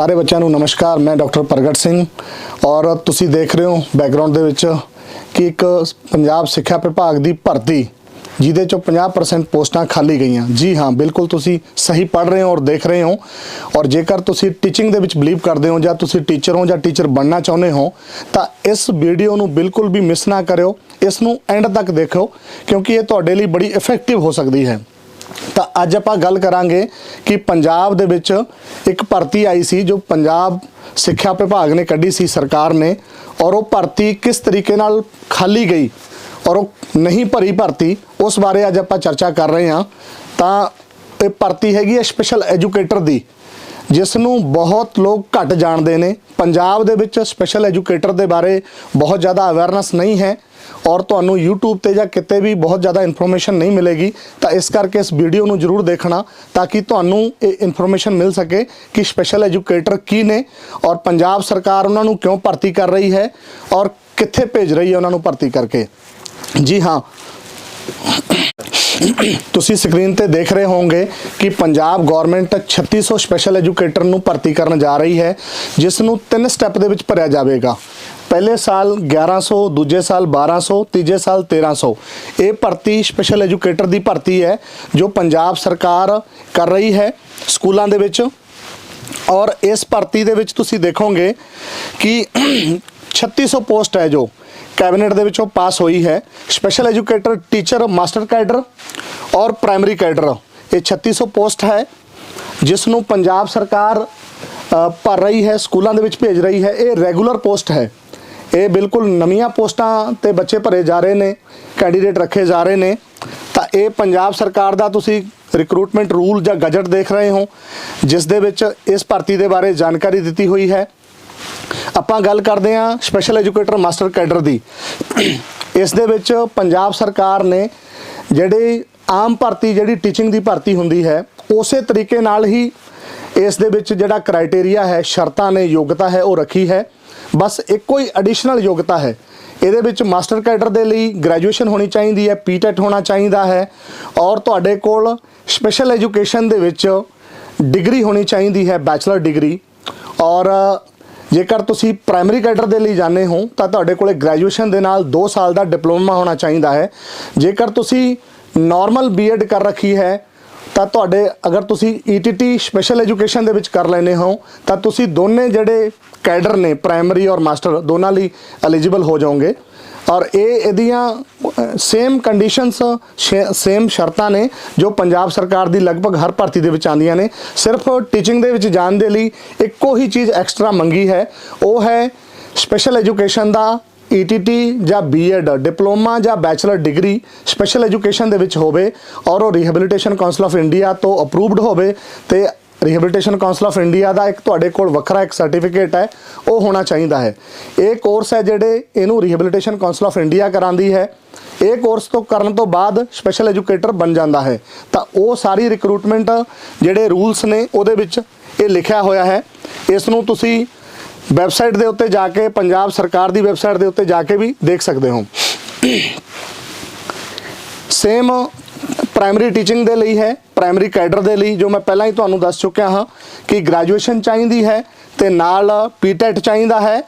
ਸਾਰੇ ਬੱਚਿਆਂ ਨੂੰ ਨਮਸਕਾਰ, ਮੈਂ ਡਾਕਟਰ ਪ੍ਰਗਟ ਸਿੰਘ ਔਰ ਤੁਸੀਂ ਦੇਖ ਰਹੇ ਹੋ ਬੈਕਗ੍ਰਾਉਂਡ ਦੇ ਵਿੱਚ ਕਿ ਇੱਕ ਪੰਜਾਬ ਸਿੱਖਿਆ ਵਿਭਾਗ ਦੀ ਭਰਤੀ, ਜਿਹਦੇ ਚੋਂ 50% ਪੋਸਟਾਂ ਖਾਲੀ ਗਈਆਂ। ਜੀ ਹਾਂ, ਬਿਲਕੁਲ ਤੁਸੀਂ ਸਹੀ ਪੜ੍ਹ ਰਹੇ ਹੋ ਔਰ ਦੇਖ ਰਹੇ ਹੋ। ਔਰ ਜੇਕਰ ਤੁਸੀਂ ਟੀਚਿੰਗ ਦੇ ਵਿੱਚ ਬਲੀਵ ਕਰਦੇ ਹੋ ਜਾਂ ਤੁਸੀਂ ਟੀਚਰ ਹੋ ਜਾਂ ਟੀਚਰ ਬਣਨਾ ਚਾਹੁੰਦੇ ਹੋ, ਤਾਂ ਇਸ ਵੀਡੀਓ ਨੂੰ ਬਿਲਕੁਲ ਵੀ ਮਿਸ ਨਾ ਕਰਿਓ। ਇਸ ਨੂੰ ਐਂਡ ਤੱਕ ਦੇਖੋ ਕਿਉਂਕਿ ਇਹ ਤੁਹਾਡੇ ਲਈ ਬੜੀ ਇਫੈਕਟਿਵ ਹੋ ਸਕਦੀ ਹੈ। ਤਾਂ ਅੱਜ ਆਪਾਂ ਗੱਲ ਕਰਾਂਗੇ ਕਿ ਪੰਜਾਬ ਦੇ ਵਿੱਚ ਇੱਕ ਭਰਤੀ ਆਈ ਸੀ ਜੋ ਪੰਜਾਬ ਸਿੱਖਿਆ ਵਿਭਾਗ ਨੇ ਕੱਢੀ ਸੀ ਸਰਕਾਰ ਨੇ ਔਰ ਉਹ ਭਰਤੀ ਕਿਸ ਤਰੀਕੇ ਨਾਲ ਖਾਲੀ ਗਈ ਔਰ ਉਹ ਨਹੀਂ ਭਰੀ ਭਰਤੀ, ਉਸ ਬਾਰੇ ਅੱਜ ਆਪਾਂ ਚਰਚਾ ਕਰ ਰਹੇ ਹਾਂ। ਤਾਂ ਇਹ ਭਰਤੀ ਹੈਗੀ ਹੈ ਸਪੈਸ਼ਲ ਐਜੂਕੇਟਰ ਦੀ ਜਿਸ ਨੂੰ ਬਹੁਤ ਲੋਕ ਘੱਟ ਜਾਣਦੇ ਨੇ। ਪੰਜਾਬ ਦੇ ਵਿੱਚ ਸਪੈਸ਼ਲ ਐਜੂਕੇਟਰ ਦੇ ਬਾਰੇ ਬਹੁਤ ਜ਼ਿਆਦਾ ਅਵੇਅਰਨੈਸ ਨਹੀਂ ਹੈ। ਔਰ ਤੁਹਾਨੂੰ YouTube ਤੇ ਜਾਂ ਕਿਤੇ ਵੀ ਬਹੁਤ ਜ਼ਿਆਦਾ ਇਨਫੋਰਮੇਸ਼ਨ ਨਹੀਂ ਮਿਲੇਗੀ, ਤਾਂ ਇਸ ਕਰਕੇ ਇਸ ਵੀਡੀਓ ਨੂੰ ਜ਼ਰੂਰ ਦੇਖਣਾ ਤਾਂ ਕਿ ਤੁਹਾਨੂੰ ਇਹ ਇਨਫੋਰਮੇਸ਼ਨ ਮਿਲ ਸਕੇ ਕਿ ਸਪੈਸ਼ਲ ਐਜੂਕੇਟਰ ਕੀ ਨੇ ਔਰ ਪੰਜਾਬ ਸਰਕਾਰ ਉਹਨਾਂ ਨੂੰ ਕਿਉਂ ਭਰਤੀ ਕਰ ਰਹੀ ਹੈ ਔਰ ਕਿੱਥੇ ਭੇਜ ਰਹੀ ਹੈ ਉਹਨਾਂ ਨੂੰ ਭਰਤੀ ਕਰਕੇ। ਜੀ ਹਾਂ। ਤੁਸੀਂ ਸਕਰੀਨ ਤੇ ਦੇਖ ਰਹੇ ਹੋਵੋਗੇ ਕਿ ਪੰਜਾਬ ਗਵਰਨਮੈਂਟ 3600 ਸਪੈਸ਼ਲ ਐਜੂਕੇਟਰ ਨੂੰ ਭਰਤੀ ਕਰਨ ਜਾ ਰਹੀ ਹੈ, ਜਿਸ ਨੂੰ ਤਿੰਨ ਸਟੈਪ ਦੇ ਵਿੱਚ ਭਰਿਆ ਜਾਵੇਗਾ। ਪਹਿਲੇ ਸਾਲ 1100 ਦੂਜੇ ਸਾਲ 1200 ਤੀਜੇ ਸਾਲ 1300 ਇਹ ਭਰਤੀ ਸਪੈਸ਼ਲ ਐਜੂਕੇਟਰ ਦੀ ਭਰਤੀ ਹੈ, ਜੋ ਪੰਜਾਬ ਸਰਕਾਰ ਕਰ ਰਹੀ ਹੈ ਸਕੂਲਾਂ ਦੇ ਵਿੱਚ। ਔਰ ਇਸ ਭਰਤੀ ਦੇ ਵਿੱਚ ਤੁਸੀਂ ਦੇਖੋਗੇ ਕਿ 3600 ਪੋਸਟ ਹੈ ਜੋ ਕੈਬਨਿਟ ਦੇ ਵਿੱਚੋਂ ਪਾਸ ਹੋਈ ਹੈ। Special educator teacher master cadre ਔਰ ਪ੍ਰਾਇਮਰੀ ਕੈਡਰ ਇਹ 3600 ਪੋਸਟ ਹੈ, ਜਿਸ ਨੂੰ ਪੰਜਾਬ ਸਰਕਾਰ ਭਰ ਰਹੀ ਹੈ, ਸਕੂਲਾਂ ਦੇ ਵਿੱਚ ਭੇਜ ਰਹੀ ਹੈ। ਇਹ ਰੈਗੂਲਰ ਪੋਸਟ ਹੈ। ਇਹ ਬਿਲਕੁਲ ਨਵੀਆਂ ਪੋਸਟਾਂ ਤੇ ਬੱਚੇ ਭਰੇ ਜਾ ਰਹੇ ਨੇ ਕੈਂਡੀਡੇਟ ਰੱਖੇ ਜਾ ਰਹੇ ਨੇ। ਤਾਂ ਇਹ ਪੰਜਾਬ ਸਰਕਾਰ ਦਾ ਤੁਸੀਂ ਰਿਕਰੂਟਮੈਂਟ ਰੂਲ ਜਾਂ ਗਜਟ ਦੇਖ ਰਹੇ ਹੋ, ਜਿਸ ਦੇ ਵਿੱਚ ਇਸ ਭਰਤੀ ਦੇ ਬਾਰੇ ਜਾਣਕਾਰੀ ਦਿੱਤੀ ਹੋਈ ਹੈ। ਆਪਾਂ ਗੱਲ ਕਰਦੇ ਹਾਂ ਸਪੈਸ਼ਲ ਐਜੂਕੇਟਰ ਮਾਸਟਰ ਕੈਡਰ ਦੀ। ਇਸ ਦੇ ਵਿੱਚ ਪੰਜਾਬ ਸਰਕਾਰ ਨੇ ਜਿਹੜੀ ਆਮ ਭਰਤੀ, ਜਿਹੜੀ ਟੀਚਿੰਗ ਦੀ ਭਰਤੀ ਹੁੰਦੀ ਹੈ, ਉਸੇ ਤਰੀਕੇ ਨਾਲ ਹੀ ਇਸ ਦੇ ਵਿੱਚ ਜਿਹੜਾ ਕ੍ਰਾਈਟੇਰੀਆ ਹੈ, ਸ਼ਰਤਾਂ ਨੇ, ਯੋਗਤਾ ਹੈ, ਉਹ ਰੱਖੀ ਹੈ। ਬਸ ਇੱਕੋ ਹੀ ਐਡੀਸ਼ਨਲ ਯੋਗਤਾ ਹੈ। ਇਹਦੇ ਵਿੱਚ ਮਾਸਟਰ ਕੈਡਰ ਦੇ ਲਈ ਗ੍ਰੈਜੂਏਸ਼ਨ ਹੋਣੀ ਚਾਹੀਦੀ ਹੈ ਪੀਟੈਟ ਹੋਣਾ ਚਾਹੀਦਾ ਹੈ ਔਰ ਤੁਹਾਡੇ ਕੋਲ ਸਪੈਸ਼ਲ ਐਜੂਕੇਸ਼ਨ ਦੇ ਵਿੱਚ ਡਿਗਰੀ ਹੋਣੀ ਚਾਹੀਦੀ ਹੈ ਬੈਚਲਰ ਡਿਗਰੀ ਔਰ ਜੇਕਰ ਤੁਸੀਂ ਪ੍ਰਾਇਮਰੀ ਕੈਡਰ ਦੇ ਲਈ ਜਾਂਦੇ ਹੋ ਤਾਂ ਤੁਹਾਡੇ ਕੋਲੇ ਗ੍ਰੈਜੂਏਸ਼ਨ ਦੇ ਨਾਲ 2 ਸਾਲ ਦਾ ਡਿਪਲੋਮਾ ਹੋਣਾ ਚਾਹੀਦਾ ਹੈ। ਜੇਕਰ ਤੁਸੀਂ ਨਾਰਮਲ ਬੀਐਡ ਕਰ ਰੱਖੀ ਹੈ ਤਾਂ ਤੁਹਾਡੇ ਅਗਰ ਤੁਸੀਂ ETT ਸਪੈਸ਼ਲ ਐਜੂਕੇਸ਼ਨ ਦੇ ਵਿੱਚ ਕਰ ਲੈਨੇ ਹੋ, ਤਾਂ ਤੁਸੀਂ ਦੋਨੇ ਜਿਹੜੇ ਕੈਡਰ ਨੇ ਪ੍ਰਾਇਮਰੀ ਔਰ ਮਾਸਟਰ ਦੋਨਾਂ ਲਈ ਐਲੀਜੀਬਲ ਹੋ ਜਾਓਗੇ। ਔਰ ਇਹ ਇਹਦੀਆਂ ਸੇਮ ਕੰਡੀਸ਼ਨਸ ਸੇਮ ਸ਼ਰਤਾਂ ਨੇ, ਜੋ ਪੰਜਾਬ ਸਰਕਾਰ ਦੀ ਲਗਭਗ ਹਰ ਭਰਤੀ ਦੇ ਵਿੱਚ ਆਉਂਦੀਆਂ ਨੇ। ਸਿਰਫ ਟੀਚਿੰਗ ਦੇ ਵਿੱਚ ਜਾਣ ਦੇ ਲਈ ਇੱਕੋ ਹੀ ਚੀਜ਼ ਐਕਸਟਰਾ ਮੰਗੀ ਹੈ। ਉਹ ਹੈ ਸਪੈਸ਼ਲ ਐਜੂਕੇਸ਼ਨ ਦਾ ETT ਜਾਂ B.Ed ਡਿਪਲੋਮਾ ਜਾਂ ਬੈਚਲਰ ਡਿਗਰੀ ਸਪੈਸ਼ਲ ਐਜੂਕੇਸ਼ਨ ਦੇ ਵਿੱਚ ਹੋਵੇ ਔਰ ਉਹ ਰਿਹੈਬਿਲਿਟੇਸ਼ਨ ਕਾਉਂਸਲ ਆਫ ਇੰਡੀਆ ਤੋਂ ਅਪਰੂਵਡ ਹੋਵੇ ਤੇ ਰਿਹੈਬਿਲਿਟੇਸ਼ਨ ਕਾਉਂਸਲ ਆਫ ਇੰਡੀਆ ਦਾ ਇੱਕ ਤੁਹਾਡੇ ਕੋਲ ਵੱਖਰਾ ਇੱਕ ਸਰਟੀਫਿਕੇਟ ਹੈ, ਉਹ ਹੋਣਾ ਚਾਹੀਦਾ ਹੈ। ਇਹ ਕੋਰਸ ਹੈ ਜਿਹੜੇ ਇਹਨੂੰ ਰਿਹੈਬਿਲਿਟੇਸ਼ਨ ਕਾਉਂਸਲ ਆਫ ਇੰਡੀਆ ਕਰਾਂਦੀ ਹੈ। ਇਹ ਕੋਰਸ ਤੋਂ ਕਰਨ ਤੋਂ ਬਾਅਦ ਸਪੈਸ਼ਲ ਐਜੂਕੇਟਰ ਬਣ ਜਾਂਦਾ ਹੈ। ਤਾਂ ਉਹ ਸਾਰੀ ਰਿਕਰੂਟਮੈਂਟ ਜਿਹੜੇ ਰੂਲਸ ਨੇ ਉਹਦੇ ਵਿੱਚ ਇਹ ਲਿਖਿਆ ਹੋਇਆ ਹੈ। ਇਸ ਨੂੰ ਤੁਸੀਂ ਵੈਬਸਾਈਟ ਦੇ ਉੱਤੇ ਜਾ ਕੇ, ਪੰਜਾਬ ਸਰਕਾਰ ਦੀ ਵੈਬਸਾਈਟ ਦੇ ਉੱਤੇ ਜਾ ਕੇ ਵੀ ਦੇਖ ਸਕਦੇ ਹੋ। ਸੇਮ ਪ੍ਰਾਇਮਰੀ ਟੀਚਿੰਗ ਦੇ ਲਈ ਹੈ ਪ੍ਰਾਇਮਰੀ ਕੈਡਰ ਦੇ ਲਈ, ਜੋ ਮੈਂ ਪਹਿਲਾਂ ਹੀ ਤੁਹਾਨੂੰ ਦੱਸ ਚੁੱਕਿਆ ਹਾਂ ਕਿ ਗ੍ਰੈਜੂਏਸ਼ਨ ਚਾਹੀਦੀ ਹੈ ਤੇ ਨਾਲ ਪੀਟੈਟ ਚਾਹੀਦਾ ਹੈ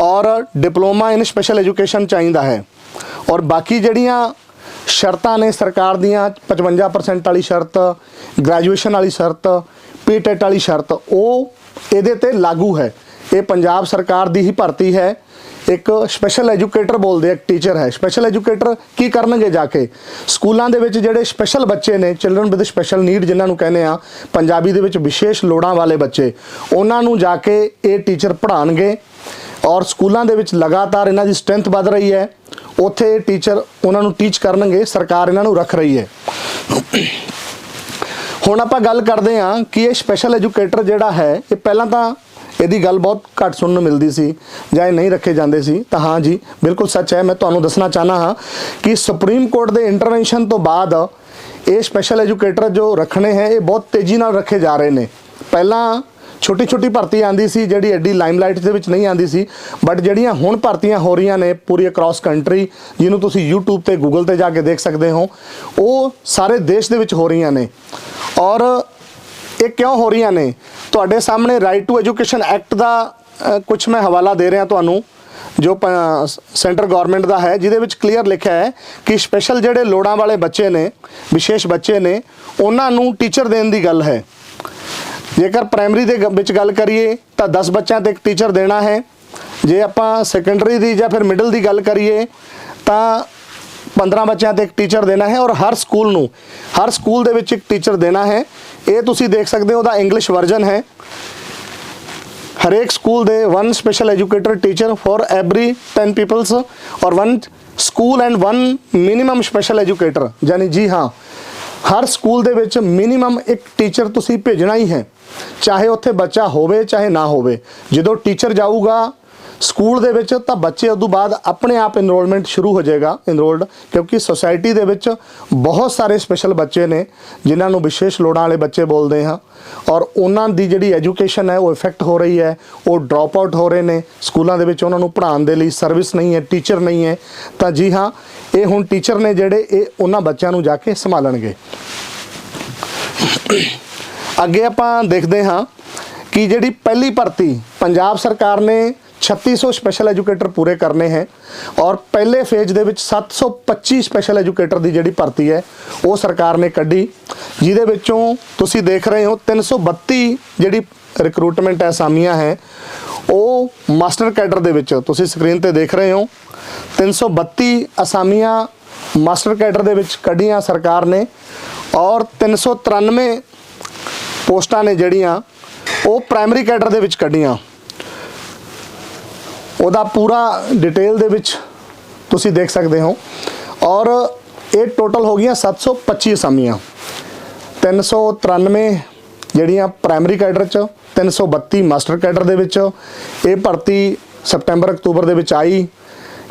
ਔਰ ਡਿਪਲੋਮਾ ਇਨ ਸਪੈਸ਼ਲ ਐਜੂਕੇਸ਼ਨ ਚਾਹੀਦਾ ਹੈ। ਔਰ ਬਾਕੀ ਜਿਹੜੀਆਂ ਸ਼ਰਤਾਂ ਨੇ ਸਰਕਾਰ ਦੀਆਂ 55% ਵਾਲੀ ਸ਼ਰਤ ਗ੍ਰੈਜੂਏਸ਼ਨ ਵਾਲੀ ਸ਼ਰਤ ਪੀਟੈਟ ਵਾਲੀ ਸ਼ਰਤ, ਉਹ ਇਹਦੇ ਤੇ ਲਾਗੂ ਹੈ। ਇਹ ਪੰਜਾਬ ਸਰਕਾਰ ਦੀ ਹੀ ਭਰਤੀ ਹੈ। ਇੱਕ ਸਪੈਸ਼ਲ ਐਜੂਕੇਟਰ ਬੋਲਦੇ ਆ ਟੀਚਰ ਹੈ। ਸਪੈਸ਼ਲ ਐਜੂਕੇਟਰ ਕੀ ਕਰਨਗੇ ਜਾ ਕੇ? ਸਕੂਲਾਂ ਦੇ ਵਿੱਚ ਜਿਹੜੇ ਸਪੈਸ਼ਲ ਬੱਚੇ ਨੇ ਚਿਲਡਰਨ ਵਿਦ ਸਪੈਸ਼ਲ ਨੀਡ ਜਿਨ੍ਹਾਂ ਨੂੰ ਕਹਿੰਦੇ ਆ, ਪੰਜਾਬੀ ਦੇ ਵਿੱਚ ਵਿਸ਼ੇਸ਼ ਲੋੜਾਂ ਵਾਲੇ ਬੱਚੇ, ਉਹਨਾਂ ਨੂੰ ਜਾ ਕੇ ਇਹ ਟੀਚਰ ਪੜ੍ਹਾਉਣਗੇ ਔਰ ਸਕੂਲਾਂ ਦੇ ਵਿੱਚ ਲਗਾਤਾਰ ਇਹਨਾਂ ਦੀ ਸਟਰੈਂਥ ਵੱਧ ਰਹੀ ਹੈ। ਉੱਥੇ ਟੀਚਰ ਉਹਨਾਂ ਨੂੰ ਟੀਚ ਕਰਨਗੇ, ਸਰਕਾਰ ਇਹਨਾਂ ਨੂੰ ਰੱਖ ਰਹੀ ਹੈ। ਹੁਣ ਆਪਾਂ ਗੱਲ ਕਰਦੇ ਹਾਂ ਕਿ ਇਹ ਸਪੈਸ਼ਲ ਐਜੂਕੇਟਰ ਜਿਹੜਾ ਹੈ, ਇਹ ਪਹਿਲਾਂ ਤਾਂ ਇਹਦੀ ਗੱਲ ਬਹੁਤ ਘੱਟ ਸੁਣਨ ਨੂੰ ਮਿਲਦੀ ਸੀ ਜਾਂ ਇਹ ਨਹੀਂ ਰੱਖੇ ਜਾਂਦੇ ਸੀ, ਤਾਂ ਹਾਂ ਜੀ, ਬਿਲਕੁਲ ਸੱਚ ਹੈ, ਮੈਂ ਤੁਹਾਨੂੰ ਦੱਸਣਾ ਚਾਹਨਾ ਹਾਂ ਕਿ ਸੁਪਰੀਮ ਕੋਰਟ ਦੇ ਇੰਟਰਵੈਂਸ਼ਨ ਤੋਂ ਬਾਅਦ ਇਹ ਸਪੈਸ਼ਲ ਐਜੂਕੇਟਰ ਜੋ ਰੱਖਣੇ ਹੈ, ਇਹ ਬਹੁਤ ਤੇਜ਼ੀ ਨਾਲ ਰੱਖੇ ਜਾ ਰਹੇ ਨੇ। ਪਹਿਲਾਂ ਛੋਟੀ ਛੋਟੀ ਭਰਤੀ ਆਂਦੀ ਸੀ, ਜਿਹੜੀ ਐਡੀ ਲਾਈਮਲਾਈਟ ਦੇ ਵਿੱਚ ਨਹੀਂ ਆਂਦੀ ਸੀ ਬਟ ਜਿਹੜੀਆਂ ਹੁਣ ਭਰਤੀਆਂ ਹੋ ਰਹੀਆਂ ਨੇ ਪੂਰੀ ਅਕ੍ਰੋਸ ਕੰਟਰੀ ਜਿਹਨੂੰ ਤੁਸੀਂ YouTube ਤੇ Google ਤੇ ਜਾ ਕੇ ਦੇਖ ਸਕਦੇ ਹੋ, ਉਹ ਸਾਰੇ ਦੇਸ਼ ਦੇ ਵਿੱਚ ਹੋ ਰਹੀਆਂ ਨੇ। ਔਰ ਇਹ ਕਿਉਂ ਹੋ ਰਹੀਆਂ ਨੇ? ਤੁਹਾਡੇ ਸਾਹਮਣੇ ਰਾਈਟ ਟੂ ਐਜੂਕੇਸ਼ਨ ਐਕਟ ਦਾ ਕੁਝ ਮੈਂ ਹਵਾਲਾ ਦੇ ਰਿਹਾ ਤੁਹਾਨੂੰ, ਜੋ ਸੈਂਟਰ ਗਵਰਨਮੈਂਟ ਦਾ ਹੈ, ਜਿਹਦੇ ਵਿੱਚ ਕਲੀਅਰ ਲਿਖਿਆ ਹੈ ਕਿ ਸਪੈਸ਼ਲ ਜਿਹੜੇ ਲੋੜਾਂ ਵਾਲੇ ਬੱਚੇ ਨੇ, ਵਿਸ਼ੇਸ਼ ਬੱਚੇ ਨੇ, ਉਹਨਾਂ ਨੂੰ ਟੀਚਰ ਦੇਣ ਦੀ ਗੱਲ ਹੈ। ਜੇਕਰ ਪ੍ਰਾਇਮਰੀ ਦੇ ਗ- ਵਿੱਚ ਗੱਲ ਕਰੀਏ, ਤਾਂ 10 ਬੱਚਿਆਂ ਤੇ ਇੱਕ ਟੀਚਰ ਦੇਣਾ ਹੈ। ਜੇ ਆਪਾਂ ਸੈਕੰਡਰੀ ਦੀ ਜਾਂ ਫਿਰ ਮਿਡਲ ਦੀ ਗੱਲ ਕਰੀਏ, ਤਾਂ 15 ਬੱਚਿਆਂ ਤੇ ਇੱਕ ਟੀਚਰ ਦੇਣਾ ਹੈ ਔਰ ਹਰ ਸਕੂਲ ਨੂੰ, ਹਰ ਸਕੂਲ ਦੇ ਵਿੱਚ ਇੱਕ ਟੀਚਰ ਦੇਣਾ ਹੈ। ਇਹ ਤੁਸੀਂ ਦੇਖ ਸਕਦੇ ਹੋ, ਉਹਦਾ ਇੰਗਲਿਸ਼ ਵਰਜ਼ਨ ਹੈ। ਹਰੇਕ ਸਕੂਲ ਦੇ one special educator teacher for every 10 peoples ਔਰ one school and one minimum special educator ਯਾਨੀ ਜੀ ਹਾਂ, ਹਰ ਸਕੂਲ ਦੇ ਵਿੱਚ ਮਿਨੀਮਮ ਇੱਕ ਟੀਚਰ ਤੁਸੀਂ ਭੇਜਣਾ ਹੀ ਹੈ। ਚਾਹੇ ਉੱਥੇ ਬੱਚਾ ਹੋਵੇ, ਚਾਹੇ ਨਾ ਹੋਵੇ। ਜਦੋਂ ਟੀਚਰ ਜਾਊਗਾ ਸਕੂਲ ਦੇ ਵਿੱਚ ਤਾਂ ਬੱਚੇ ਉਦੋਂ ਬਾਅਦ ਆਪਣੇ ਆਪ ਇਨਰੋਲਮੈਂਟ ਸ਼ੁਰੂ ਹੋ ਜਾਏਗਾ ਇਨਰੋਲਡ ਕਿਉਂਕਿ ਸੋਸਾਇਟੀ ਦੇ ਵਿੱਚ ਬਹੁਤ ਸਾਰੇ ਸਪੈਸ਼ਲ ਬੱਚੇ ਨੇ, ਜਿਨ੍ਹਾਂ ਨੂੰ ਵਿਸ਼ੇਸ਼ ਲੋੜਾਂ ਵਾਲੇ ਬੱਚੇ ਬੋਲਦੇ ਹਾਂ। ਔਰ ਉਹਨਾਂ ਦੀ ਜਿਹੜੀ ਐਜੂਕੇਸ਼ਨ ਹੈ, ਉਹ ਇਫੈਕਟ ਹੋ ਰਹੀ ਹੈ, ਉਹ ਡ੍ਰੌਪ ਆਊਟ ਹੋ ਰਹੇ ਨੇ। ਸਕੂਲਾਂ ਦੇ ਵਿੱਚ ਉਹਨਾਂ ਨੂੰ ਪੜ੍ਹਾਉਣ ਦੇ ਲਈ ਸਰਵਿਸ ਨਹੀਂ ਹੈ ਟੀਚਰ ਨਹੀਂ ਹੈ। ਤਾਂ ਜੀ ਹਾਂ, ਇਹ ਹੁਣ ਟੀਚਰ ਨੇ ਜਿਹੜੇ ਇਹ ਉਹਨਾਂ ਬੱਚਿਆਂ ਨੂੰ ਜਾ ਕੇ ਸੰਭਾਲਣਗੇ। ਅੱਗੇ ਆਪਾਂ ਦੇਖਦੇ ਹਾਂ ਕਿ ਜਿਹੜੀ ਪਹਿਲੀ ਭਰਤੀ ਪੰਜਾਬ ਸਰਕਾਰ ਨੇ 3600 ਸਪੈਸ਼ਲ ਐਜੂਕੇਟਰ ਪੂਰੇ ਕਰਨੇ ਹੈ ਔਰ ਪਹਿਲੇ ਫੇਜ਼ ਦੇ ਵਿੱਚ 725 ਸਪੈਸ਼ਲ ਐਜੂਕੇਟਰ ਦੀ ਜਿਹੜੀ ਭਰਤੀ ਹੈ, ਉਹ ਸਰਕਾਰ ਨੇ ਕੱਢੀ, ਜਿਹਦੇ ਵਿੱਚੋਂ ਤੁਸੀਂ ਦੇਖ ਰਹੇ ਹੋ 332 ਜਿਹੜੀ ਰਿਕਰੂਟਮੈਂਟ ਅਸਾਮੀਆਂ ਹੈ, ਉਹ ਮਾਸਟਰ ਕੈਡਰ ਦੇ ਵਿੱਚ, ਤੁਸੀਂ ਸਕਰੀਨ ਤੇ ਦੇਖ ਰਹੇ ਹੋ 332 ਅਸਾਮੀਆਂ ਮਾਸਟਰ ਕੈਡਰ ਦੇ ਵਿੱਚ ਕੱਢੀਆਂ ਸਰਕਾਰ ਨੇ, ਔਰ 393 ਪੋਸਟਾਂ ਨੇ ਜਿਹੜੀਆਂ, ਉਹ ਪ੍ਰਾਇਮਰੀ ਕੈਡਰ ਦੇ ਵਿੱਚ ਕੱਢੀਆਂ। ਉਹਦਾ ਪੂਰਾ ਡਿਟੇਲ ਦੇ ਵਿੱਚ ਤੁਸੀਂ ਦੇਖ ਸਕਦੇ ਹੋ। ਔਰ ਇਹ ਟੋਟਲ ਹੋ ਗਈਆਂ 725 ਅਸਾਮੀਆਂ। 393 ਜਿਹੜੀਆਂ ਪ੍ਰਾਇਮਰੀ ਕੈਡਰ ਚ 332 ਮਾਸਟਰ ਕੈਡਰ ਦੇ ਵਿੱਚ। ਇਹ ਭਰਤੀ ਸਪਟੈਂਬਰ ਅਕਤੂਬਰ ਦੇ ਵਿੱਚ ਆਈ।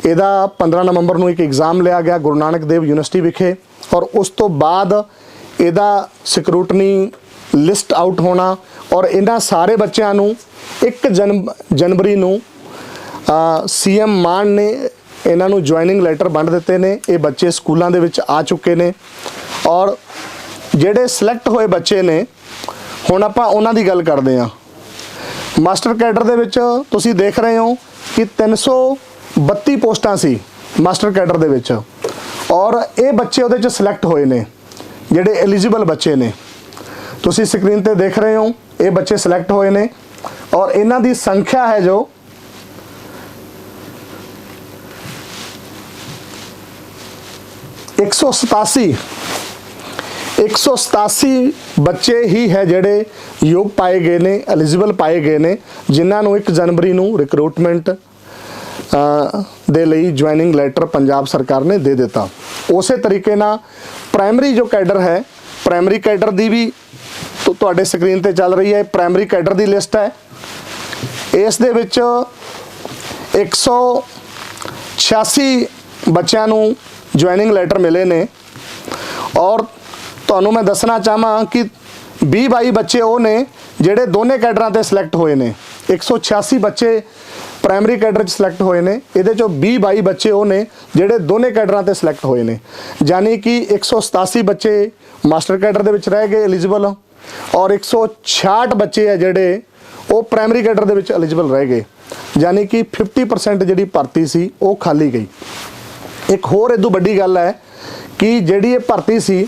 ਇਹਦਾ 15 ਨਵੰਬਰ ਨੂੰ ਇੱਕ ਐਗਜ਼ਾਮ ਲਿਆ ਗਿਆ ਗੁਰੂ ਨਾਨਕ ਦੇਵ ਯੂਨੀਵਰਸਿਟੀ ਵਿਖੇ। ਔਰ ਉਸ ਤੋਂ ਬਾਅਦ ਇਹਦਾ ਸਕਰੂਟਨੀ ਲਿਸਟ ਆਊਟ ਹੋਣਾ। ਔਰ ਇਹਨਾਂ ਸਾਰੇ ਬੱਚਿਆਂ ਨੂੰ 1 ਜਨ ਜਨਵਰੀ ਨੂੰ ਸੀਐਮ ਮਾਨ ਨੇ ਇਹਨਾਂ ਨੂੰ ਜੁਆਇਨਿੰਗ ਲੈਟਰ ਵੰਡ ਦਿੱਤੇ ਨੇ। ਇਹ ਬੱਚੇ ਸਕੂਲਾਂ ਦੇ ਵਿੱਚ ਆ ਚੁੱਕੇ ਨੇ। ਔਰ ਜਿਹੜੇ ਸਿਲੈਕਟ ਹੋਏ ਬੱਚੇ ਨੇ, ਹੁਣ ਆਪਾਂ ਉਹਨਾਂ ਦੀ ਗੱਲ ਕਰਦੇ ਹਾਂ। ਮਾਸਟਰ ਕੈਡਰ ਦੇ ਵਿੱਚ ਤੁਸੀਂ ਦੇਖ ਰਹੇ ਹੋ ਕਿ 332 ਪੋਸਟਾਂ ਸੀ ਮਾਸਟਰ ਕੈਡਰ ਦੇ ਵਿੱਚ। ਔਰ ਇਹ ਬੱਚੇ ਉਹਦੇ ਚ ਸਿਲੈਕਟ ਹੋਏ ਨੇ, ਜਿਹੜੇ ਐਲੀਜੀਬਲ ਬੱਚੇ ਨੇ। ਤੁਸੀਂ ਸਕਰੀਨ ਤੇ ਦੇਖ ਰਹੇ ਹੋ, ਇਹ ਬੱਚੇ ਸਿਲੈਕਟ ਹੋਏ ਨੇ। ਔਰ ਇਹਨਾਂ ਦੀ ਸੰਖਿਆ ਹੈ ਜੋ ਇੱਕ ਸੌ ਸਤਾਸੀ 187 ਬੱਚੇ ਹੀ ਹੈ ਜਿਹੜੇ ਯੋਗ ਪਾਏ ਗਏ ਨੇ ਐਲੀਜੀਬਲ ਪਾਏ ਗਏ ਨੇ, ਜਿਨ੍ਹਾਂ ਨੂੰ 1 ਜਨਵਰੀ ਨੂੰ ਰਿਕਰੂਟਮੈਂਟ ਦੇ ਲਈ ਜੁਆਇਨਿੰਗ ਲੈਟਰ ਪੰਜਾਬ ਸਰਕਾਰ ਨੇ ਦੇ ਦਿੱਤਾ। ਉਸੇ ਤਰੀਕੇ ਨਾਲ ਪ੍ਰਾਇਮਰੀ ਜੋ ਕੈਡਰ ਹੈ ਪ੍ਰਾਇਮਰੀ ਕੈਡਰ ਦੀ ਵੀ ਤੁਹਾਡੇ ਸਕਰੀਨ ਤੇ ਚੱਲ ਰਹੀ ਹੈ ਪ੍ਰਾਇਮਰੀ ਕੈਡਰ ਦੀ ਲਿਸਟ ਹੈ। ਇਸ ਦੇ ਵਿੱਚ 186 ਬੱਚਿਆਂ ਨੂੰ ਜੁਆਇਨਿੰਗ ਲੈਟਰ ਮਿਲੇ ਨੇ। ਔਰ ਤੁਹਾਨੂੰ ਮੈਂ ਦੱਸਣਾ ਚਾਹਾਂ ਕਿ 20 22 ਬੱਚੇ ਉਹ ਨੇ ਜਿਹੜੇ ਦੋਨੇ ਕੈਡਰਾਂ ਤੇ ਸਿਲੈਕਟ ਹੋਏ ਨੇ। 186 ਬੱਚੇ ਪ੍ਰਾਇਮਰੀ ਕੈਡਰ 'ਚ ਸਿਲੈਕਟ ਹੋਏ ਨੇ। ਇਹਦੇ ਚੋਂ 20 22 ਬੱਚੇ ਉਹ ਨੇ ਜਿਹੜੇ ਦੋਨੇ ਕੈਡਰਾਂ ਤੇ ਸਿਲੈਕਟ ਹੋਏ ਨੇ। ਯਾਨੀ ਕਿ 187 ਬੱਚੇ ਮਾਸਟਰ ਕੈਡਰ ਦੇ ਵਿੱਚ ਰਹਿ ਗਏ ਐਲੀਜੀਬਲ ਔਰ 166 ਬੱਚੇ ਆ ਜਿਹੜੇ ਉਹ ਪ੍ਰਾਇਮਰੀ ਕੈਡਰ ਦੇ ਵਿੱਚ ਐਲੀਜੀਬਲ ਰਹਿ ਗਏ। ਯਾਨੀ ਕਿ 50% ਜਿਹੜੀ ਭਰਤੀ ਸੀ ਉਹ ਖਾਲੀ ਗਈ। ਇੱਕ ਹੋਰ ਇਦੋਂ ਵੱਡੀ ਗੱਲ ਹੈ ਕਿ ਜਿਹੜੀ ਇਹ ਭਰਤੀ ਸੀ,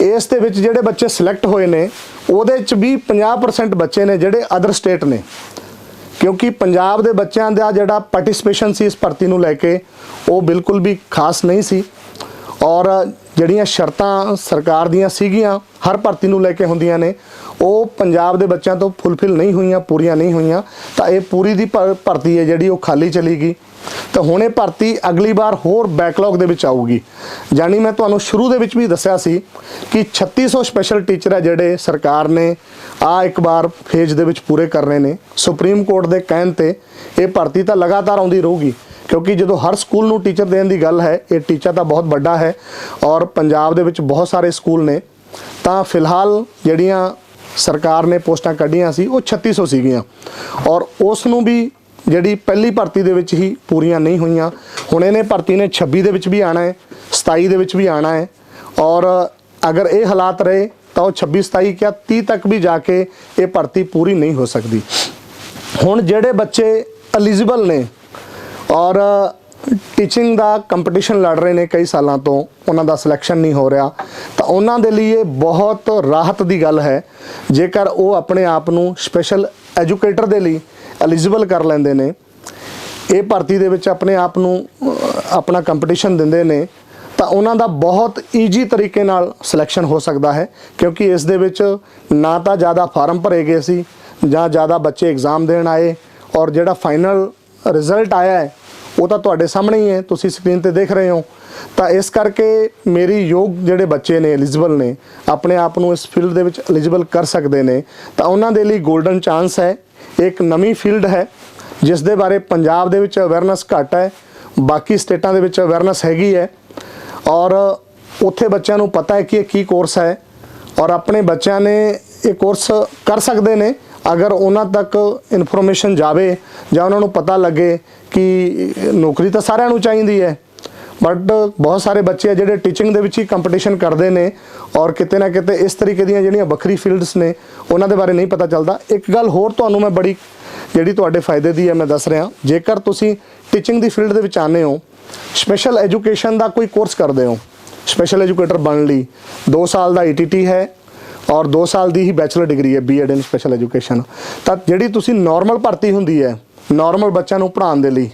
ਇਸ ਦੇ ਵਿੱਚ ਜਿਹੜੇ ਬੱਚੇ ਸਿਲੈਕਟ ਹੋਏ ਨੇ, ਉਹਦੇ ਚ ਵੀ 50% ਬੱਚੇ ਨੇ ਜਿਹੜੇ ਅਦਰ ਸਟੇਟ ਨੇ। ਕਿਉਂਕਿ ਪੰਜਾਬ ਦੇ ਬੱਚਿਆਂ ਦਾ ਜਿਹੜਾ ਪਾਰਟਿਸਿਪੇਸ਼ਨ ਸੀ ਇਸ ਭਰਤੀ ਨੂੰ ਲੈ ਕੇ, ਉਹ ਬਿਲਕੁਲ ਵੀ ਖਾਸ ਨਹੀਂ ਸੀ। ਔਰ ਜਿਹੜੀਆਂ ਸ਼ਰਤਾਂ ਸਰਕਾਰ ਦੀਆਂ ਸੀਗੀਆਂ, ਹਰ ਭਰਤੀ ਨੂੰ ਲੈ ਕੇ ਹੁੰਦੀਆਂ ਨੇ, ਉਹ ਪੰਜਾਬ ਦੇ ਬੱਚਿਆਂ ਤੋਂ ਫੁੱਲਫਿਲ ਨਹੀਂ ਹੋਈਆਂ, ਪੂਰੀਆਂ ਨਹੀਂ ਹੋਈਆਂ, ਤਾਂ ਇਹ ਪੂਰੀ ਦੀ ਭਰ- ਭਰਤੀ ਹੈ ਜਿਹੜੀ ਉਹ ਖਾਲੀ ਚਲੀ ਗਈ। ਤਾਂ ਹੁਣ ਇਹ ਭਰਤੀ ਅਗਲੀ ਵਾਰ ਹੋਰ ਬੈਕਲੌਗ ਦੇ ਵਿੱਚ ਆਊਗੀ। ਜਾਨੀ ਮੈਂ ਤੁਹਾਨੂੰ ਸ਼ੁਰੂ ਦੇ ਵਿੱਚ ਵੀ ਦੱਸਿਆ ਸੀ ਕਿ 3600 ਸਪੈਸ਼ਲ ਟੀਚਰ ਹੈ ਜਿਹੜੇ ਸਰਕਾਰ ਨੇ ਆ ਇੱਕ ਵਾਰ ਫੇਜ਼ ਦੇ ਵਿੱਚ ਪੂਰੇ ਕਰਨੇ ਨੇ। ਸੁਪਰੀਮ ਕੋਰਟ ਦੇ ਕਹਿਣ ਤੇ ਇਹ ਭਰਤੀ ਤਾਂ ਲਗਾਤਾਰ ਆਉਂਦੀ ਰਹੂਗੀ। ਕਿਉਂਕਿ ਜਦੋਂ ਹਰ ਸਕੂਲ ਨੂੰ ਟੀਚਰ ਦੇਣ ਦੀ ਗੱਲ ਹੈ, ਇਹ ਟੀਚਰ ਤਾਂ ਬਹੁਤ ਵੱਡਾ ਹੈ ਔਰ ਪੰਜਾਬ ਦੇ ਵਿੱਚ ਬਹੁਤ ਸਾਰੇ ਸਕੂਲ ਨੇ, ਤਾਂ ਫਿਲਹਾਲ ਜਿਹੜੀਆਂ ਸਰਕਾਰ ਨੇ ਪੋਸਟਾਂ ਕੱਢੀਆਂ ਸੀ, ਉਹ 3600 ਸੀਗੀਆਂ ਔਰ ਉਸ ਨੂੰ ਵੀ ਜਿਹੜੀ ਪਹਿਲੀ ਭਰਤੀ ਦੇ ਵਿੱਚ ਹੀ ਪੂਰੀਆਂ ਨਹੀਂ ਹੋਈਆਂ। ਹੁਣ ਇਹਨੇ ਭਰਤੀ ਨੇ 26 ਦੇ ਵਿੱਚ ਵੀ ਆਣਾ ਹੈ 27 ਦੇ ਵਿੱਚ ਵੀ ਆਣਾ ਹੈ ਔਰ ਅਗਰ ਇਹ ਹਾਲਾਤ ਰਹੇ ਤਾਂ ਉਹ 26 27 ਕਿਆ 30 ਤੱਕ ਵੀ ਜਾ ਕੇ ਇਹ ਭਰਤੀ ਪੂਰੀ ਨਹੀਂ ਹੋ ਸਕਦੀ। ਹੁਣ ਜਿਹੜੇ ਬੱਚੇ ਐਲੀਜੀਬਲ ਨੇ ਔਰ ਟੀਚਿੰਗ ਦਾ ਕੰਪੀਟੀਸ਼ਨ ਲੜ ਰਹੇ ਨੇ ਕਈ ਸਾਲਾਂ ਤੋਂ, ਉਹਨਾਂ ਦਾ ਸਿਲੈਕਸ਼ਨ ਨਹੀਂ ਹੋ ਰਿਹਾ। ਤਾਂ ਉਹਨਾਂ ਦੇ ਲਈ ਇਹ ਬਹੁਤ ਰਾਹਤ ਦੀ ਗੱਲ ਹੈ। ਜੇਕਰ ਉਹ ਆਪਣੇ ਆਪ ਨੂੰ ਸਪੈਸ਼ਲ ਐਜੂਕੇਟਰ ਦੇ ਲਈ ਐਲੀਜੀਬਲ ਕਰ ਲੈਂਦੇ ਨੇ, ਇਹ ਭਰਤੀ ਦੇ ਵਿੱਚ ਆਪਣੇ ਆਪ ਨੂੰ ਆਪਣਾ ਕੰਪੀਟੀਸ਼ਨ ਦਿੰਦੇ ਨੇ, ਤਾਂ ਉਹਨਾਂ ਦਾ ਬਹੁਤ ਈਜੀ ਤਰੀਕੇ ਨਾਲ ਸਿਲੈਕਸ਼ਨ ਹੋ ਸਕਦਾ ਹੈ। ਕਿਉਂਕਿ ਇਸ ਦੇ ਵਿੱਚ ਨਾ ਤਾਂ ਜ਼ਿਆਦਾ ਫਾਰਮ ਭਰੇ ਗਏ ਸੀ, ਜਾਂ ਜ਼ਿਆਦਾ ਬੱਚੇ ਐਗਜ਼ਾਮ ਦੇਣ ਆਏ, ਔਰ ਜਿਹੜਾ ਫਾਈਨਲ ਰਿਜ਼ਲਟ ਆਇਆ ਹੈ, ਉਹ ਤਾਂ ਤੁਹਾਡੇ ਸਾਹਮਣੇ ਹੀ ਹੈ, ਤੁਸੀਂ ਸਕਰੀਨ ਤੇ ਦੇਖ ਰਹੇ ਹੋ। ਤਾਂ ਇਸ ਕਰਕੇ ਮੇਰੀ ਯੋਗ ਜਿਹੜੇ ਬੱਚੇ ਨੇ ਐਲੀਜੀਬਲ ਨੇ, ਆਪਣੇ ਆਪ ਨੂੰ ਇਸ ਫੀਲਡ ਦੇ ਵਿੱਚ ਐਲੀਜੀਬਲ ਕਰ ਸਕਦੇ ਨੇ। ਤਾਂ ਉਹਨਾਂ ਦੇ ਲਈ 골ਡਨ ਚਾਂਸ ਹੈ, ਇੱਕ ਨਵੀਂ ਫੀਲਡ ਹੈ, ਜਿਸ ਦੇ ਬਾਰੇ ਪੰਜਾਬ ਦੇ ਵਿੱਚ ਅਵੇਅਰਨੈਸ ਘੱਟ ਹੈ, ਬਾਕੀ ਸਟੇਟਾਂ ਦੇ ਵਿੱਚ ਅਵੇਅਰਨੈਸ ਹੈਗੀ ਹੈ। ਔਰ ਉੱਥੇ ਬੱਚਿਆਂ ਨੂੰ ਪਤਾ ਹੈ ਕਿ ਇਹ ਕੀ ਕੋਰਸ ਹੈ, ਔਰ ਆਪਣੇ ਬੱਚਿਆਂ ਨੇ ਇਹ ਕੋਰਸ ਕਰ ਸਕਦੇ ਨੇ। ਅਗਰ ਉਹਨਾਂ ਤੱਕ ਇਨਫੋਰਮੇਸ਼ਨ ਜਾਵੇ ਜਾਂ ਉਹਨਾਂ ਨੂੰ ਪਤਾ ਲੱਗੇ ਕਿ ਨੌਕਰੀ ਤਾਂ ਸਾਰਿਆਂ ਨੂੰ ਚਾਹੀਦੀ ਹੈ, ਬਟ ਬਹੁਤ ਸਾਰੇ ਬੱਚੇ ਆ ਜਿਹੜੇ ਟੀਚਿੰਗ ਦੇ ਵਿੱਚ ਹੀ ਕੰਪੀਟੀਸ਼ਨ ਕਰਦੇ ਨੇ ਔਰ ਕਿਤੇ ਨਾ ਕਿਤੇ ਇਸ ਤਰੀਕੇ ਦੀਆਂ ਜਿਹੜੀਆਂ ਵੱਖਰੀ ਫੀਲਡਸ ਨੇ, ਉਹਨਾਂ ਦੇ ਬਾਰੇ ਨਹੀਂ ਪਤਾ ਚੱਲਦਾ। ਇੱਕ ਗੱਲ ਹੋਰ ਤੁਹਾਨੂੰ ਮੈਂ ਬੜੀ ਜਿਹੜੀ ਤੁਹਾਡੇ ਫਾਇਦੇ ਦੀ ਹੈ ਮੈਂ ਦੱਸ ਰਿਹਾ। ਜੇਕਰ ਤੁਸੀਂ ਟੀਚਿੰਗ ਦੀ ਫੀਲਡ ਦੇ ਵਿੱਚ ਆਨੇ ਹੋ ਸਪੈਸ਼ਲ ਐਜੂਕੇਸ਼ਨ ਦਾ ਕੋਈ ਕੋਰਸ ਕਰਦੇ ਹੋ ਸਪੈਸ਼ਲ ਐਜੂਕੇਟਰ ਬਣਨ ਲਈ 2 ਸਾਲ ਦਾ ਈਟੀਟੀ ਹੈ ਔਰ 2 ਸਾਲ ਦੀ ਹੀ ਬੈਚਲਰ ਡਿਗਰੀ ਹੈ B Ed in special education ਤਾਂ ਜਿਹੜੀ ਤੁਸੀਂ ਨਾਰਮਲ ਭਰਤੀ ਹੁੰਦੀ ਹੈ ਨਾਰਮਲ ਬੱਚਿਆਂ ਨੂੰ ਪੜ੍ਹਾਉਣ ਦੇ ਲਈ,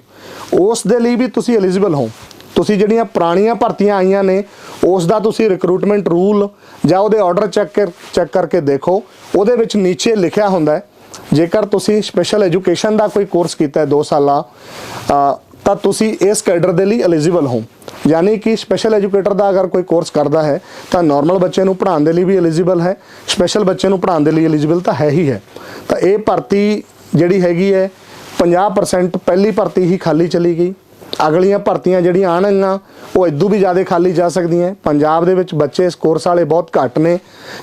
ਉਸ ਦੇ ਲਈ ਵੀ ਤੁਸੀਂ ਐਲੀਜੀਬਲ ਹੋ। ਤੁਸੀਂ ਜਿਹੜੀਆਂ ਪੁਰਾਣੀਆਂ ਭਰਤੀਆਂ ਆਈਆਂ ਨੇ, ਉਸ ਦਾ ਤੁਸੀਂ ਰਿਕਰੂਟਮੈਂਟ ਰੂਲ ਜਾਂ ਉਹਦੇ ਆਰਡਰ ਚੈੱਕ ਚੈੱਕ ਕਰਕੇ ਦੇਖੋ। ਉਹਦੇ ਵਿੱਚ ਨੀਚੇ ਲਿਖਿਆ ਹੁੰਦਾ ਹੈ, ਜੇਕਰ ਤੁਸੀਂ ਸਪੈਸ਼ਲ ਐਜੂਕੇਸ਼ਨ ਦਾ ਕੋਈ ਕੋਰਸ ਕੀਤਾ ਹੈ 2 ਸਾਲਾ ਤਾਂ ਤੁਸੀਂ ਇਸ ਕੈਡਰ ਦੇ ਲਈ ਐਲੀਜੀਬਲ ਹੋ। ਯਾਨੀ ਕਿ ਸਪੈਸ਼ਲ ਐਜੂਕੇਟਰ ਦਾ ਅਗਰ ਕੋਈ ਕੋਰਸ ਕਰਦਾ ਹੈ, ਤਾਂ ਨਾਰਮਲ ਬੱਚੇ ਨੂੰ ਪੜ੍ਹਾਉਣ ਦੇ ਲਈ ਵੀ ਐਲੀਜੀਬਲ ਹੈ। ਸਪੈਸ਼ਲ ਬੱਚੇ ਨੂੰ ਪੜ੍ਹਾਉਣ ਦੇ ਲਈ ਐਲੀਜੀਬਲ ਤਾਂ ਹੈ ਹੀ ਹੈ। ਤਾਂ ਇਹ ਭਰਤੀ ਜਿਹੜੀ ਹੈਗੀ ਹੈ 50% ਪਹਿਲੀ ਭਰਤੀ ਹੀ ਖਾਲੀ ਚਲੀ ਗਈ। ਅਗਲੀਆਂ ਭਰਤੀਆਂ ਜਿਹੜੀਆਂ ਆਣਗੀਆਂ ਉਹ ਇਦੋਂ ਵੀ ਜ਼ਿਆਦਾ ਖਾਲੀ ਜਾ ਸਕਦੀਆਂ ਪੰਜਾਬ ਦੇ ਵਿੱਚ ਬੱਚੇ ਇਸ ਕੋਰਸ ਵਾਲੇ ਬਹੁਤ ਘੱਟ ਨੇ।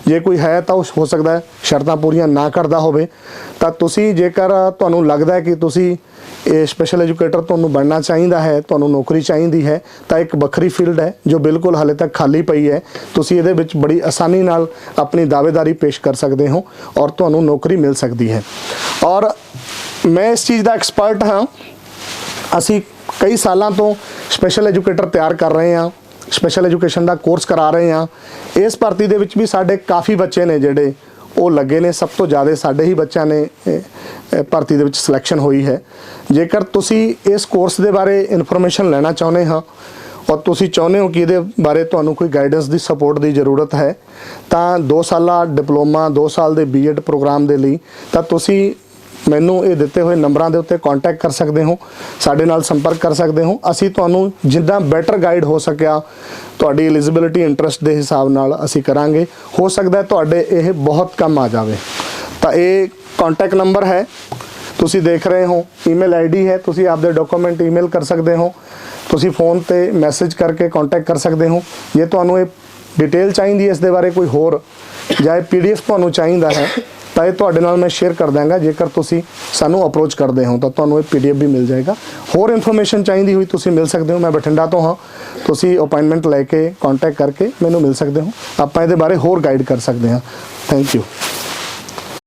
ਜੇ ਕੋਈ ਹੈ ਤਾਂ ਉਹ ਹੋ ਸਕਦਾ ਸ਼ਰਤਾਂ ਪੂਰੀਆਂ ਨਾ ਕਰਦਾ ਹੋਵੇ। ਤਾਂ ਤੁਸੀਂ ਜੇਕਰ ਤੁਹਾਨੂੰ ਲੱਗਦਾ ਹੈ ਕਿ ਤੁਸੀਂ ਇਹ ਸਪੈਸ਼ਲ ਐਜੂਕੇਟਰ ਤੁਹਾਨੂੰ ਬਣਨਾ ਚਾਹੀਦਾ ਹੈ, ਤੁਹਾਨੂੰ ਨੌਕਰੀ ਚਾਹੀਦੀ ਹੈ, ਤਾਂ ਇੱਕ ਵੱਖਰੀ ਫੀਲਡ ਹੈ ਜੋ ਬਿਲਕੁਲ ਹਾਲੇ ਤੱਕ ਖਾਲੀ ਪਈ ਹੈ। ਤੁਸੀਂ ਇਹਦੇ ਵਿੱਚ ਬੜੀ ਆਸਾਨੀ ਨਾਲ ਆਪਣੀ ਦਾਅਵੇਦਾਰੀ ਪੇਸ਼ ਕਰ ਸਕਦੇ ਹੋ ਔਰ ਤੁਹਾਨੂੰ ਨੌਕਰੀ ਮਿਲ ਸਕਦੀ ਹੈ। ਔਰ ਮੈਂ ਇਸ ਚੀਜ਼ ਦਾ ਐਕਸਪਰਟ ਹਾਂ। ਅਸੀਂ ਕਈ ਸਾਲਾਂ ਤੋਂ ਸਪੈਸ਼ਲ ਐਜੂਕੇਟਰ ਤਿਆਰ ਕਰ ਰਹੇ ਹਾਂ ਸਪੈਸ਼ਲ ਐਜੂਕੇਸ਼ਨ ਦਾ ਕੋਰਸ ਕਰਾ ਰਹੇ ਹਾਂ। ਇਸ ਭਰਤੀ ਦੇ ਵਿੱਚ ਵੀ ਸਾਡੇ ਕਾਫੀ ਬੱਚੇ ਨੇ ਜਿਹੜੇ, ਉਹ ਲੱਗੇ ਨੇ, ਸਭ ਤੋਂ ਜ਼ਿਆਦਾ ਸਾਡੇ ਹੀ ਬੱਚਿਆਂ ਨੇ ਭਰਤੀ ਦੇ ਵਿੱਚ ਸਿਲੈਕਸ਼ਨ ਹੋਈ ਹੈ। ਜੇਕਰ ਤੁਸੀਂ ਇਸ ਕੋਰਸ ਦੇ ਬਾਰੇ ਇਨਫੋਰਮੇਸ਼ਨ ਲੈਣਾ ਚਾਹੁੰਦੇ ਹਾਂ, ਔਰ ਤੁਸੀਂ ਚਾਹੁੰਦੇ ਹੋ ਕਿ ਇਹਦੇ ਬਾਰੇ ਤੁਹਾਨੂੰ ਕੋਈ ਗਾਈਡੈਂਸ ਦੀ ਸਪੋਰਟ ਦੀ ਜ਼ਰੂਰਤ ਹੈ, ਤਾਂ 2 ਸਾਲਾ ਡਿਪਲੋਮਾ 2 ਸਾਲ ਦੇ ਬੀਐਡ ਪ੍ਰੋਗਰਾਮ ਦੇ ਲਈ, ਤਾਂ ਤੁਸੀਂ ਮੈਨੂੰ ਇਹ ਦਿੱਤੇ ਹੋਏ ਨੰਬਰਾਂ ਦੇ ਉੱਤੇ ਕੰਟੈਕਟ ਕਰ ਸਕਦੇ ਹੋ, ਸਾਡੇ ਨਾਲ ਸੰਪਰਕ ਕਰ ਸਕਦੇ ਹੋ। ਅਸੀਂ ਤੁਹਾਨੂੰ ਜਿੱਦਾਂ ਬੈਟਰ ਗਾਈਡ ਹੋ ਸਕਿਆ, ਤੁਹਾਡੀ ਐਲੀਜੀਬਿਲਿਟੀ ਇੰਟਰਸਟ ਦੇ ਹਿਸਾਬ ਨਾਲ ਅਸੀਂ ਕਰਾਂਗੇ। ਹੋ ਸਕਦਾ ਤੁਹਾਡੇ ਇਹ ਬਹੁਤ ਕੰਮ ਆ ਜਾਵੇ। ਤਾਂ ਇਹ ਕੰਟੈਕਟ ਨੰਬਰ ਹੈ। ਤੁਸੀਂ ਦੇਖ ਰਹੇ ਹੋ ਈਮੇਲ ਆਈਡੀ ਹੈ। ਤੁਸੀਂ ਆਪਦੇ ਡਾਕੂਮੈਂਟ ਈਮੇਲ ਕਰ ਸਕਦੇ ਹੋ। ਤੁਸੀਂ ਫੋਨ ਤੇ ਮੈਸੇਜ ਕਰਕੇ ਕੰਟੈਕਟ ਕਰ ਸਕਦੇ ਹੋ। ਜੇ ਤੁਹਾਨੂੰ ਇਹ ਡਿਟੇਲ ਚਾਹੀਦੀ ਹੈ ਇਸ ਦੇ ਬਾਰੇ ਕੋਈ ਹੋਰ, ਜਾਂ ਇਹ ਪੀਡੀਐਫ ਤੁਹਾਨੂੰ ਚਾਹੀਦਾ ਹੈ ਤਾਂ ਇਹ ਤੁਹਾਡੇ ਨਾਲ ਮੈਂ ਸ਼ੇਅਰ ਕਰ ਦਾਂਗਾ ਜੇਕਰ ਤੁਸੀਂ ਸਾਨੂੰ ਅਪਰੋਚ ਕਰਦੇ ਹੋ, ਤਾਂ ਤੁਹਾਨੂੰ ਇਹ ਪੀਡੀਐਫ ਵੀ ਮਿਲ ਜਾਏਗਾ। ਹੋਰ ਇਨਫੋਰਮੇਸ਼ਨ ਚਾਹੀਦੀ ਹੋਈ ਤੁਸੀਂ ਮਿਲ ਸਕਦੇ ਹੋ, ਮੈਂ ਬਠਿੰਡਾ ਤੋਂ ਹਾਂ। ਤੁਸੀਂ ਅਪਾਇੰਟਮੈਂਟ ਲੈ ਕੇ ਕੰਟੈਕਟ ਕਰਕੇ ਮੈਨੂੰ ਮਿਲ ਸਕਦੇ ਹੋ। ਆਪਾਂ ਇਹਦੇ ਬਾਰੇ ਹੋਰ ਗਾਈਡ ਕਰ ਸਕਦੇ ਹਾਂ। Thank you